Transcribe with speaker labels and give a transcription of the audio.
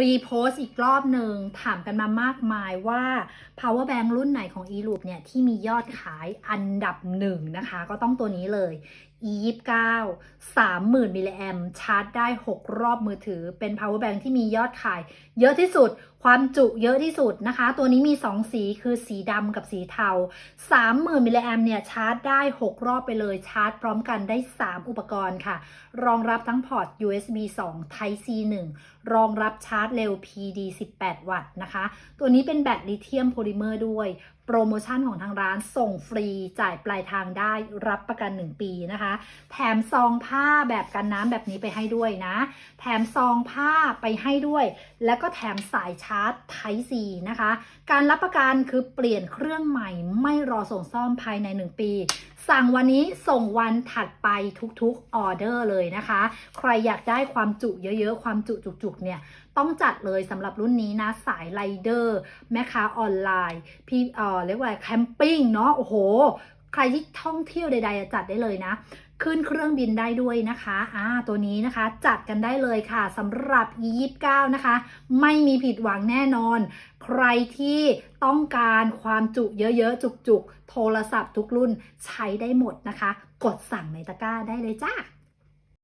Speaker 1: รีโพสต์อีกรอบหนึ่งถามกันมามากมายว่า power bank รุ่นไหนของ e loop เนี่ย ที่มียอดขายอันดับหนึ่งนะคะ ก็ต้องตัวนี้เลย e 2 9 30,000มิลลิแอมชาร์จได้ 6 รอบมือถือเป็น power bank ที่มียอดขาย เยอะที่สุด ความจุเยอะที่สุดนะคะ ตัวนี้มี 2 สีคือสีดำกับสีเทา 30,000มิลลิแอมเนี่ยชาร์จได้ 6 รอบไปเลยชาร์จพร้อมกันได้ 3 อุปกรณ์ค่ะ รองรับทั้งพอร์ต USB 2 Type C 1รองรับชาร์จเร็ว PD 18 วัตต์นะคะ ตัวนี้เป็นแบตลิเธียมโพลิเมอร์ด้วย รโมชั่นของทางร้านส่งฟรีจ่ายปลายทางได้รับประกัน 1 ปีนะคะ แถมซองผ้าแบบกันน้ำแบบนี้ไปให้ด้วยนะ แถมซองผ้าไปให้ด้วย แล้วก็แถมสายชาร์จ Type C นะคะ การรับประกันคือเปลี่ยนเครื่องใหม่ไม่รอส่งซ่อมภายใน 1 ปี สั่งวันนี้ส่งวันถัดไปทุกๆออเดอร์เลยนะคะ ใครอยากได้ความจุเยอะๆ ความจุจุกๆเนี่ยต้องจัดเลยสำหรับรุ่นนี้นะสายไรเดอร์แม่ค้าออนไลน์พี่เอ่อเรียกว่าแคมปิ้งเนาะโอ้โห ใครที่ท่องเที่ยวใด ๆ จัดได้เลยนะ ขึ้นเครื่องบินได้ด้วยนะคะอ่าตัวนี้นะคะจัดกันได้เลยค่ะสำหรับ E29 นะคะ ไม่มีผิดหวังแน่นอน ใครที่ต้องการความจุเยอะๆ จุกๆ โทรศัพท์ทุกรุ่นใช้ได้หมดนะคะ กดสั่งในตะกร้าได้เลยจ้า